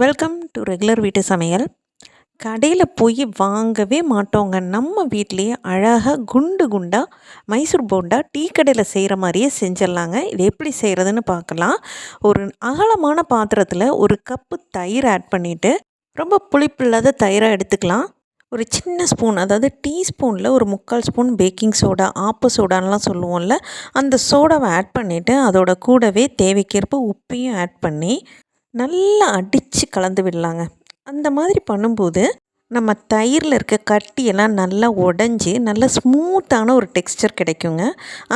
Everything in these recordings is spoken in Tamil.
வெல்கம் டு ரெகுலர் வீட்டு சமையல். கடையில் போய் வாங்கவே மாட்டோங்க. நம்ம வீட்லேயே அழகாக குண்டு குண்டாக மைசூர் போண்டா டீ கடையில் செய்கிற மாதிரியே செஞ்சிடலாங்க. இது எப்படி செய்கிறதுன்னு பார்க்கலாம். ஒரு அகலமான பாத்திரத்தில் ஒரு கப்பு தயிர் ஆட் பண்ணிவிட்டு ரொம்ப புளிப்பு இல்லாத தயிராக எடுத்துக்கலாம். ஒரு சின்ன ஸ்பூன் அதாவது டீஸ்பூனில் ஒரு முக்கால் ஸ்பூன் பேக்கிங் சோடா ஆப்பு சோடான்லாம் சொல்லுவோம்ல அந்த சோடாவை ஆட் பண்ணிவிட்டு அதோட கூடவே தேவைக்கேற்ப உப்பையும் ஆட் பண்ணி நல்லா அடித்து கலந்து விடலாங்க. அந்த மாதிரி பண்ணும்போது நம்ம தயிரில் இருக்க கட்டியெல்லாம் நல்லா உடஞ்சி நல்லா ஸ்மூத்தான ஒரு டெக்ஸ்டர் கிடைக்குங்க.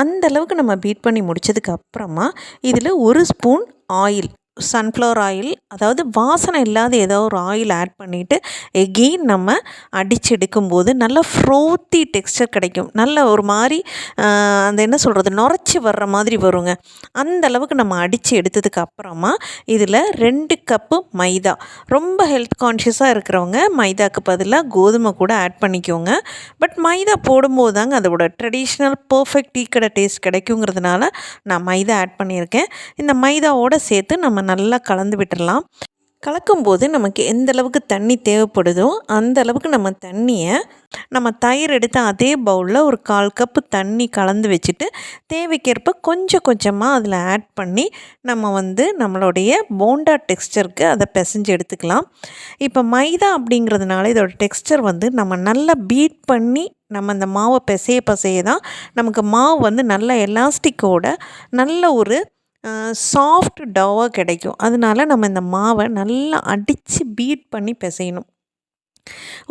அந்த அளவுக்கு நம்ம பீட் பண்ணி முடித்ததுக்கு அப்புறமா இதில் ஒரு ஸ்பூன் ஆயில் சன்ஃப்ளவர் ஆயில் அதாவது வாசனை இல்லாத ஏதோ ஒரு ஆயில் ஆட் பண்ணிவிட்டு எகெயின் நம்ம அடித்து எடுக்கும்போது நல்ல ஃப்ரோத்தி டெக்ஸ்டர் கிடைக்கும். நல்ல ஒரு மாதிரி அந்த என்ன சொல்கிறது நுரைச்சி வர்ற மாதிரி வருங்க. அந்த அளவுக்கு நம்ம அடித்து எடுத்ததுக்கு அப்புறமா இதில் ரெண்டு கப்பு மைதா. ரொம்ப ஹெல்த் கான்ஷியஸாக இருக்கிறவங்க மைதாக்கு பதிலாக கோதுமை கூட ஆட் பண்ணிக்கோங்க. பட் மைதா போடும்போது தாங்க அதோட ட்ரெடிஷ்னல் பர்ஃபெக்ட் டீ கடை டேஸ்ட் கிடைக்குங்கிறதுனால நான் மைதா ஆட் பண்ணியிருக்கேன். இந்த மைதாவோடு சேர்த்து நம்ம நல்லா கலந்து விட்டுடலாம் கலக்கும்போது நமக்கு எந்த அளவுக்கு தண்ணி தேவைப்படுதோ அந்த அளவுக்கு நம்ம தண்ணியை நம்ம தயிர் எடுத்து அதே பவுலில் ஒரு கால் கப்பு தண்ணி கலந்து வச்சுட்டு தேவைக்கேற்ப கொஞ்சம் கொஞ்சமாக அதில் ஆட் பண்ணி நம்ம வந்து நம்மளுடைய போண்டா டெக்ஸ்டருக்கு அதை பிசைஞ்சு எடுத்துக்கலாம். இப்போ மைதா அப்படிங்கிறதுனால இதோட டெக்ஸ்டர் வந்து நம்ம நல்லா பீட் பண்ணி நம்ம அந்த மாவை பிசைய பிசைய தான் நமக்கு மாவு வந்து நல்ல எலாஸ்டிக்கோட நல்ல ஒரு சாஃப்ட் டவ்வாக கிடைக்கும். அதனால நம்ம இந்த மாவை நல்லா அடித்து பீட் பண்ணி பிசையணும்.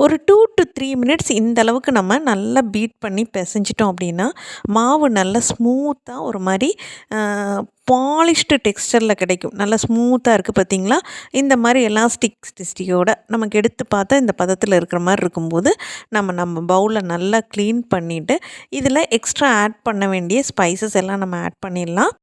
ஒரு டூ டு த்ரீ மினிட்ஸ் இந்த அளவுக்கு நம்ம நல்லா பீட் பண்ணி பிசைஞ்சிட்டோம் அப்படின்னா மாவு நல்லா ஸ்மூத்தாக ஒரு மாதிரி பாலிஷ்டு டெக்ஸ்டரில் கிடைக்கும். நல்லா ஸ்மூத்தாக இருக்குது பார்த்தீங்களா? இந்த மாதிரி எலாஸ்டிக் ஸ்டிஸ்டிக்கோட நமக்கு எடுத்து பார்த்தா இந்த பதத்தில் இருக்கிற மாதிரி இருக்கும்போது நம்ம நம்ம பவுலை நல்லா க்ளீன் பண்ணிவிட்டு இதில் எக்ஸ்ட்ரா ஆட் பண்ண வேண்டிய ஸ்பைசஸ் எல்லாம் நம்ம ஆட் பண்ணிடலாம்.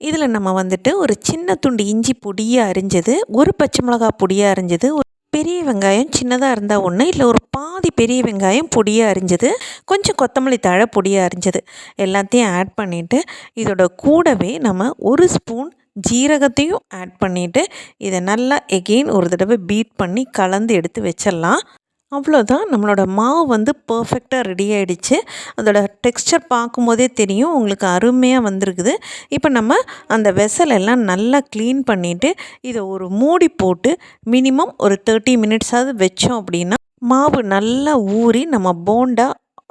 இதில் நம்ம வந்துட்டு ஒரு சின்ன துண்டு இஞ்சி பொடியாக அரிஞ்சது ஒரு பச்சை மிளகா பொடியாக அரிஞ்சது ஒரு பெரிய வெங்காயம் சின்னதாக இருந்தால் ஒன்று இல்லை ஒரு பாதி பெரிய வெங்காயம் பொடியாக அரிஞ்சது கொஞ்சம் கொத்தமல்லி தழை பொடியாக அரிஞ்சது எல்லாத்தையும் ஆட் பண்ணிவிட்டு இதோட கூடவே நம்ம ஒரு ஸ்பூன் ஜீரகத்தையும் ஆட் பண்ணிவிட்டு இதை நல்லா எகெயின் ஒரு தடவை பீட் பண்ணி கலந்து எடுத்து வச்சிடலாம். அவ்வளோதான். நம்மளோட மாவு வந்து பர்ஃபெக்டாக ரெடி ஆகிடுச்சு அதோட டெக்ஸ்டர் பார்க்கும்போதே தெரியும். உங்களுக்கு அருமையாக வந்திருக்குது. இப்போ நம்ம அந்த வெசல் எல்லாம் நல்லா க்ளீன் பண்ணிவிட்டு இதை ஒரு மூடி போட்டு மினிமம் ஒரு தேர்ட்டி மினிட்ஸாவது வச்சோம் அப்படின்னா மாவு நல்லா ஊறி நம்ம போண்டா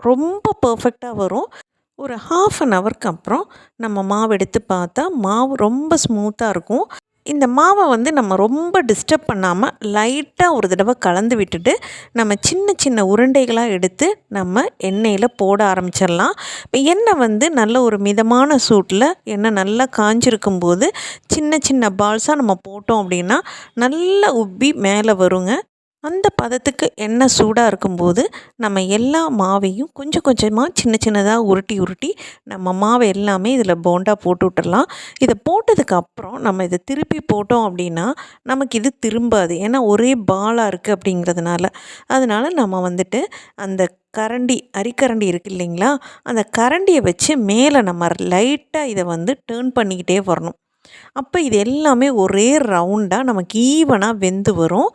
ரொம்ப பர்ஃபெக்டாக வரும். ஒரு ஹாஃப் அன் ஹவருக்கு அப்புறம் நம்ம மாவு எடுத்து பார்த்தா மாவு ரொம்ப ஸ்மூத்தாக இருக்கும். இந்த மாவை வந்து நம்ம ரொம்ப டிஸ்டர்ப் பண்ணாமல் லைட்டாக ஒரு தடவை கலந்து விட்டுட்டு நம்ம சின்ன சின்ன உருண்டைகளாக எடுத்து நம்ம எண்ணெயில் போட ஆரம்பிச்சிடலாம். இப்போ எண்ணெய் வந்து நல்ல ஒரு மிதமான சூட்டில் எண்ணெய் நல்லா காஞ்சிருக்கும் போது சின்ன சின்ன பால்ஸாக நம்ம போட்டோம் அப்படின்னா நல்லா உப்பி மேலே வருங்க. அந்த பதத்துக்கு எண்ணெய் சூடாக இருக்கும்போது நம்ம எல்லா மாவையும் கொஞ்சம் கொஞ்சமாக சின்ன சின்னதாக உருட்டி உருட்டி நம்ம மாவை எல்லாமே இதில் போண்டா போட்டு விட்டுடலாம் இதை போட்டதுக்கப்புறம் நம்ம இதை திருப்பி போட்டோம் அப்படின்னா நமக்கு இது திரும்பாது. ஏன்னா ஒரே பாலாக இருக்குது அப்படிங்கிறதுனால. அதனால் நம்ம வந்துட்டு அந்த கரண்டி அரிக்கரண்டி இருக்குது இல்லைங்களா? அந்த கரண்டியை வச்சு மேலே நம்ம லைட்டாக இதை வந்து டேர்ன் பண்ணிக்கிட்டே வரணும். அப்போ இது எல்லாமே ஒரே ரவுண்டாக நமக்கு ஈவனாக வெந்து வரும்.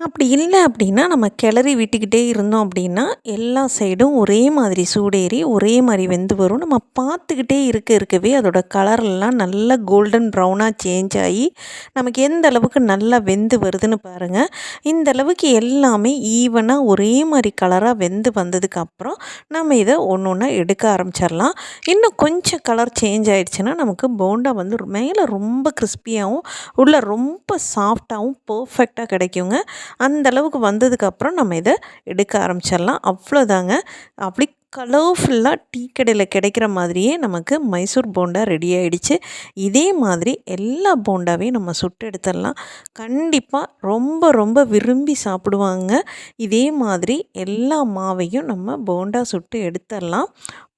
அப்படி இல்லை அப்படின்னா நம்ம கிளறி விட்டுக்கிட்டே இருந்தோம் அப்படின்னா எல்லா சைடும் ஒரே மாதிரி சூடேறி ஒரே மாதிரி வெந்து வரும். நம்ம பார்த்துக்கிட்டே இருக்க இருக்கவே அதோட கலரெல்லாம் நல்லா கோல்டன் ப்ரௌனாக சேஞ்ச் ஆகி நமக்கு எந்த அளவுக்கு நல்லா வெந்து வருதுன்னு பாருங்கள் இந்த அளவுக்கு எல்லாமே ஈவனாக ஒரே மாதிரி கலராக வெந்து வந்ததுக்கப்புறம் நம்ம இதை ஒன்று ஒன்றா எடுக்க ஆரம்பிச்சிடலாம். இன்னும் கொஞ்சம் கலர் சேஞ்ச் ஆகிடுச்சுன்னா நமக்கு போண்டா வந்து மேலே ரொம்ப கிறிஸ்பியாகவும் உள்ள ரொம்ப சாஃப்டாகவும் பர்ஃபெக்டாக கிடைக்குங்க. அந்த அளவுக்கு வந்ததுக்கப்புறம் நம்ம இதை எடுக்க ஆரம்பிச்சிடலாம். அவ்வளோதாங்க. அப்படி கலர்ஃபுல்லாக டீ கடையில் கிடைக்கிற மாதிரியே நமக்கு மைசூர் போண்டா ரெடி ஆகிடுச்சு இதே மாதிரி எல்லா போண்டாவையும் நம்ம சுட்டு எடுத்துடலாம். கண்டிப்பாக ரொம்ப ரொம்ப விரும்பி சாப்பிடுவாங்க. இதே மாதிரி எல்லா மாவையும் நம்ம போண்டா சுட்டு எடுத்துடலாம்.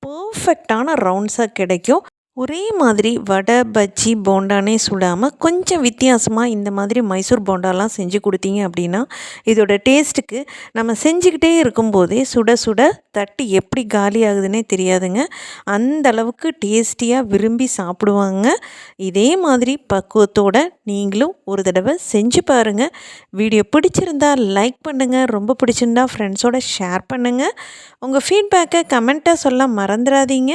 பர்ஃபெக்டான ரவுண்ட்ஸாக கிடைக்கும். ஒரே மாதிரி வடை பஜ்ஜி போண்டானே சுடாமல் கொஞ்சம் வித்தியாசமாக இந்த மாதிரி மைசூர் போண்டாலாம் செஞ்சு கொடுத்தீங்க அப்படின்னா இதோட டேஸ்ட்டுக்கு நம்ம செஞ்சுக்கிட்டே இருக்கும்போதே சுட சுட தட்டு எப்படி காலி ஆகுதுன்னே தெரியாதுங்க. அந்த அளவுக்கு டேஸ்டியாக விரும்பி சாப்பிடுவாங்க. இதே மாதிரி பக்குவத்தோடு நீங்களும் ஒரு தடவை செஞ்சு பாருங்கள் வீடியோ பிடிச்சிருந்தா லைக் பண்ணுங்கள் ரொம்ப பிடிச்சிருந்தா ஃப்ரெண்ட்ஸோட ஷேர் பண்ணுங்கள் உங்கள் ஃபீட்பேக்கை கமெண்ட்டாக சொல்ல மறந்துடாதீங்க